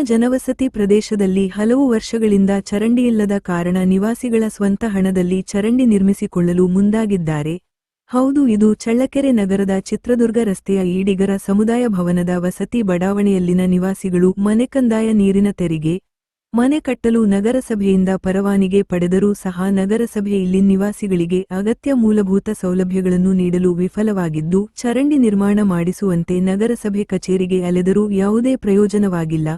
ಜನವಸತಿ ಪ್ರದೇಶದಲ್ಲಿ ಹಲವು ವರ್ಷಗಳಿಂದ ಚರಂಡಿಯಿಲ್ಲದ ಕಾರಣ ನಿವಾಸಿಗಳ ಸ್ವಂತ ಹಣದಲ್ಲಿ ಚರಂಡಿ ನಿರ್ಮಿಸಿಕೊಳ್ಳಲು ಮುಂದಾಗಿದ್ದಾರೆ. ಹೌದು, ಇದು ಚಳ್ಳಕೆರೆ ನಗರದ ಚಿತ್ರದುರ್ಗ ರಸ್ತೆಯ ಈಡಿಗರ ಸಮುದಾಯ ಭವನದ ವಸತಿ ಬಡಾವಣೆಯಲ್ಲಿನ ನಿವಾಸಿಗಳು ಮನೆ ಕಂದಾಯ ನೀರಿನ ತೆರಿಗೆ, ಮನೆ ಕಟ್ಟಲು ನಗರಸಭೆಯಿಂದ ಪರವಾನಿಗೆ ಪಡೆದರೂ ಸಹ ನಗರಸಭೆ ಇಲ್ಲಿ ನಿವಾಸಿಗಳಿಗೆ ಅಗತ್ಯ ಮೂಲಭೂತ ಸೌಲಭ್ಯಗಳನ್ನು ನೀಡಲು ವಿಫಲವಾಗಿದ್ದು, ಚರಂಡಿ ನಿರ್ಮಾಣ ಮಾಡಿಸುವಂತೆ ನಗರಸಭೆ ಕಚೇರಿಗೆ ಅಲೆದರೂ ಯಾವುದೇ ಪ್ರಯೋಜನವಾಗಿಲ್ಲ.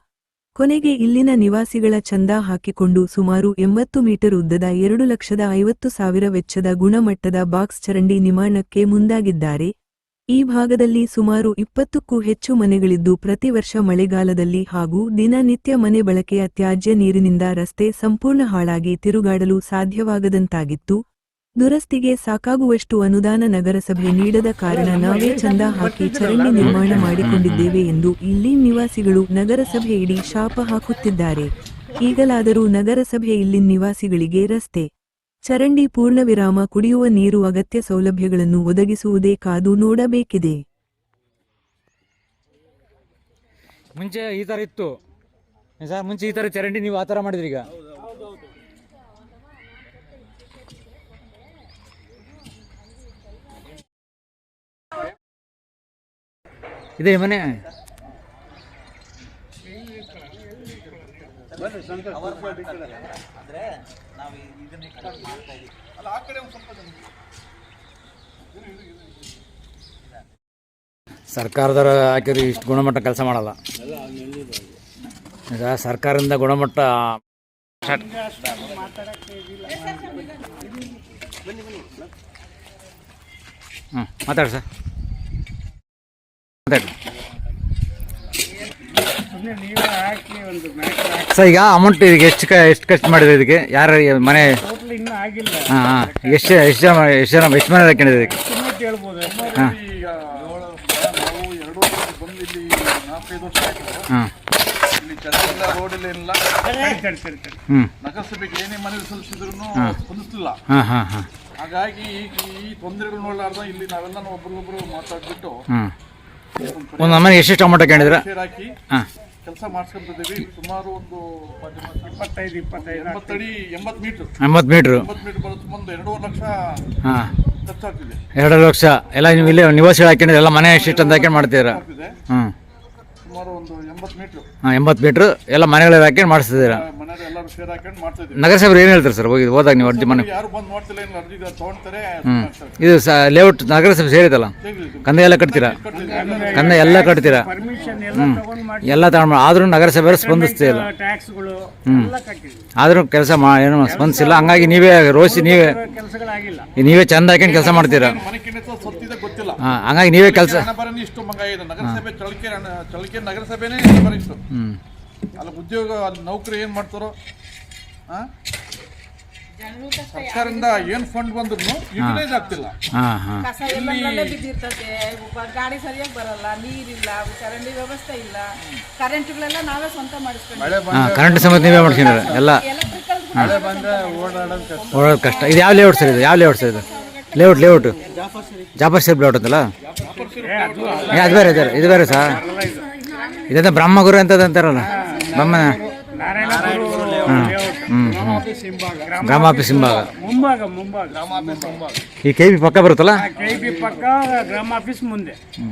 ಕೊನೆಗೆ ಇಲ್ಲಿನ ನಿವಾಸಿಗಳ ಚಂದ ಹಾಕಿಕೊಂಡು ಸುಮಾರು ಎಂಬತ್ತು ಮೀಟರ್ ಉದ್ದದ ಎರಡು ಲಕ್ಷದ ಐವತ್ತು ಸಾವಿರ ವೆಚ್ಚದ ಗುಣಮಟ್ಟದ ಬಾಕ್ಸ್ ಚರಂಡಿ ನಿರ್ಮಾಣಕ್ಕೆ ಮುಂದಾಗಿದ್ದಾರೆ. ಈ ಭಾಗದಲ್ಲಿ ಸುಮಾರು ಇಪ್ಪತ್ತಕ್ಕೂ ಹೆಚ್ಚು ಮನೆಗಳಿದ್ದು ಪ್ರತಿ ವರ್ಷ ಮಳೆಗಾಲದಲ್ಲಿ ಹಾಗೂ ದಿನನಿತ್ಯ ಮನೆ ಬಳಕೆಯ ತ್ಯಾಜ್ಯ ನೀರಿನಿಂದ ರಸ್ತೆ ಸಂಪೂರ್ಣ ಹಾಳಾಗಿ ತಿರುಗಾಡಲು ಸಾಧ್ಯವಾಗದಂತಾಗಿತ್ತು. ದುರಸ್ತಿಗೆ ಸಾಕಾಗುವಷ್ಟು ಅನುದಾನ ನಗರಸಭೆ ನೀಡದ ಕಾರಣ ನಾವೇ ಚಂದ ಹಾಕಿ ಚರಂಡಿ ನಿರ್ಮಾಣ ಮಾಡಿಕೊಂಡಿದ್ದೇವೆ ಎಂದು ಇಲ್ಲಿ ನಿವಾಸಿಗಳು ನಗರಸಭೆ ಇಡೀ ಶಾಪ ಹಾಕುತ್ತಿದ್ದಾರೆ. ಈಗಲಾದರೂ ನಗರಸಭೆ ಇಲ್ಲಿನ ನಿವಾಸಿಗಳಿಗೆ ರಸ್ತೆ, ಚರಂಡಿ ಪೂರ್ಣ ವಿರಾಮ ಕುಡಿಯುವ ನೀರು ಅಗತ್ಯ ಸೌಲಭ್ಯಗಳನ್ನು ಒದಗಿಸುವುದೇ ಕಾದು ನೋಡಬೇಕಿದೆ. ಮುಂಚೆ ಈ ಥರ ಇತ್ತು. ಮುಂಚೆ ಈ ಥರ ಚರಂಡಿ ನೀವು ಆ ಥರ ಮಾಡಿದ್ರಿ ಈಗ? ಇದೆ ಮನೆ. ಸರ್ಕಾರದವ್ರು ಹಾಕಿದ್ರೆ ಇಷ್ಟು ಗುಣಮಟ್ಟ ಕೆಲಸ ಮಾಡಲ್ಲ. ಈಗ ಸರ್ಕಾರದಿಂದ ಗುಣಮಟ್ಟ ಹ್ಞೂ ಮಾತಾಡಿ ಸರ್. ಸರ್ ಈಗ ಅಮೌಂಟ್ ಇದಕ್ಕೆ ಎಷ್ಟು ಎಷ್ಟು ಖರ್ಚು ಮಾಡಿದ್ರೆ ಇದಕ್ಕೆ? ಯಾರು ಮನೆ ಇನ್ನೂ ಆಗಿಲ್ಲ. ಹಾಂ ಹಾಂ. ಎಷ್ಟು ಎಷ್ಟು ಜನ ಎಷ್ಟು ಜನ ಎಷ್ಟು ಮನೆ ಹಾಕೊಂಡಿದೆ ಇದಕ್ಕೆ? ಹಾಂ. ಹಾಂ. ನಗರಸಭೆಗೆ ಏನೇ ಮನವಿ ಸಲ್ಲಿಸಿದ್ರು ಹಾಗಾಗಿ ಈ ತೊಂದರೆಗಳು ನೋಡಲಾರ್ದ ಇಲ್ಲಿ ನಾವೆಲ್ಲ ಒಬ್ರಿಗೊಬ್ರು ಮಾತಾಡ್ಬಿಟ್ಟು ಒಂದು ಮನೆ ಎಷ್ಟೆಷ್ಟು ಅಮೌಂಟ್ ಕೇಳಿದ್ರೆ ಹಾಕಿ ಹಾಂ. ಕೆಲಸ ಮಾಡ್ಸ್ಕೊಂತಿದ್ದೀವಿ ಸುಮಾರು ಒಂದು ಇಪ್ಪತ್ತೈದು ಇಪ್ಪತ್ತೈದು ಎಂಬತ್ತಡಿ ಎಂಬತ್ತು ಮೀಟರ್. ಎಂಬತ್ತು ಮೀಟ್ರ್. ಎಂಬತ್ತು ಮೀಟರ್ ಬರುತ್ತೆ. ಒಂದು ಎರಡೂವರೆ ಲಕ್ಷ ಹಾಂ. ಖರ್ಚಾಗ್ತಿದೆ. ಎರಡು ಲಕ್ಷ. ಎಲ್ಲ ನೀವು ಇಲ್ಲೇ ನಿವಾಸಿಗಳು ಹಾಕೊಂಡಿದ್ರೆ ಎಲ್ಲ ಮನೆ ಎಷ್ಟು ಅಂತ ಹಾಕೊಂಡು ಮಾಡ್ತೀರಾ? ಹ್ಞೂ ಸುಮಾರು ಒಂದು ಎಂಬತ್ತು ಮೀಟರ್ ಹಾಂ ಎಂಬತ್ತು ಮೀಟ್ರ್ ಎಲ್ಲ ಮನೆಗಳೆಲ್ಲ ಹಾಕೊಂಡು ಮಾಡಿಸ್ತಿದ್ದೀರಾ? ಮನೆಯವ್ರು ಎಲ್ಲರೂ ಶೇರ್ ಹಾಕೊಂಡು ನಗರಸಭೆ ಏನು ಹೇಳ್ತಾರೆ ಸರ್? ಹೋಗಿ ಹೋದಾಗ ನೀವು ಅರ್ಜಿ ಮನೆ ಯಾರು ಬಂದು ನೋಡ್ತಿಲ್ಲ ಏನು ಅರ್ಜಿ ತಗೊಂಡ್ತಾರೆ ಇದು ಸ ಲೇಔಟ್ ನಗರಸಭೆ ಸೇರಿದಲ್ಲ ಕಂದ ಎಲ್ಲ ಕಟ್ತೀರಾ? ಕಂದ ಎಲ್ಲ ಕಟ್ತೀರಾ? ಪರ್ಮಿಷನ್ ಎಲ್ಲ ತಗೊಂಡು ಮಾಡಿ ಎಲ್ಲ ತಗೊಂಡು ಆದ್ರೂ ನಗರಸಭೆ ಸ್ಪಂದಿಸ್ತಿಲ್ಲ ಟ್ಯಾಕ್ಸ್ಗಳು ಹ್ಞೂ ಆದರೂ ಆದ್ರೂ ಕೆಲಸ ಮಾ ಏನು ಸ್ಪಂದಿಸಿಲ್ಲ. ಹಂಗಾಗಿ ನೀವೇ ರೋಸಿ ನೀವೇ ನೀವೇ ಚಂದ ಹಾಕೊಂಡು ಕೆಲಸ ಮಾಡ್ತೀರಾ ಮನೆ ಕಿಣಿತ ಸತ್ತಿದೆ ಗೊತ್ತಿಲ್ಲ ಹಾಂ ಹಂಗಾಗಿ ನೀವೇ ಕೆಲಸ ಹಣ ಬರನಿ ಇಷ್ಟು ಮಂಗಾಗಿದೆ ನಗರಸಭೆ ಚಳಕೆ ಚಳಕೆ ನಗರಸಭೆನೇ ಬರ ಇಷ್ಟು. ಅಲ್ಲಿ ಉದ್ಯೋಗ ಅಲ್ಲಿ ನೌಕರಿ ಏನ್ ಮಾಡ್ತಾರೋ ಆ? ಸರ್ಕಾರದಿಂದ ಏನ್ ಫಂಡ್ ಬಂದ್ರು ಯುಟಿಲೈಸ್ ಆಗ್ತಿಲ್ಲ ಕಸ ಬಿದ್ದಿರ್ತದೆ. ಗಾಡಿ ಸರಿಯಾಗಿ ಬರಲ್ಲ ನೀರಿಲ್ಲ ಚರಂಡಿ ವ್ಯವಸ್ಥೆ ಇಲ್ಲ. ಕರೆಂಟ್ಗಳೆಲ್ಲ ನಾವೇ ಸ್ವಂತ ಮಾಡಿಸ್ಕೊಂಡು ಕರೆಂಟ್ ಸಮೇತ ನೀವೇ ಮಾಡ್ಕೊಂಡಿರ ಎಲ್ಲ ಎಲೆಕ್ಟ್ರಿಕಲ್ ಓಡೋದು ಕಷ್ಟ. ಇದು ಯಾವ ಲೇಔಟ್ ಸರ್ ಇದು? ಯಾವ ಲೇಔಟ್ ಸರ್ ಇದು? Layout layout Jaffer Sharief layout ಅಂತಲ್ಲ? ಏ ಅದು ಬೇರೆ ಸರ್ ಇದು ಬೇರೆ ಸರ್ ಇದಂತ ಬ್ರಹ್ಮಗುರು ಅಂತದ ಅಂತಾರಲ್ಲ? ಬ್ರಹ್ಮ ಹ್ಞೂ ಹ್ಞೂ ಗ್ರಾಮ ಆಫೀಸ್ ಹಿಂಭಾಗ ಮುಂಭಾಗ ಮುಂಭಾಗ ಈ ಕೆ ಬಿ ಪಕ್ಕ ಬರುತ್ತಲ್ಲ? ಕೆ ಬಿ ಪಕ್ಕ ಗ್ರಾಮ ಆಫೀಸ್ ಮುಂದೆ. ಹ್ಞೂ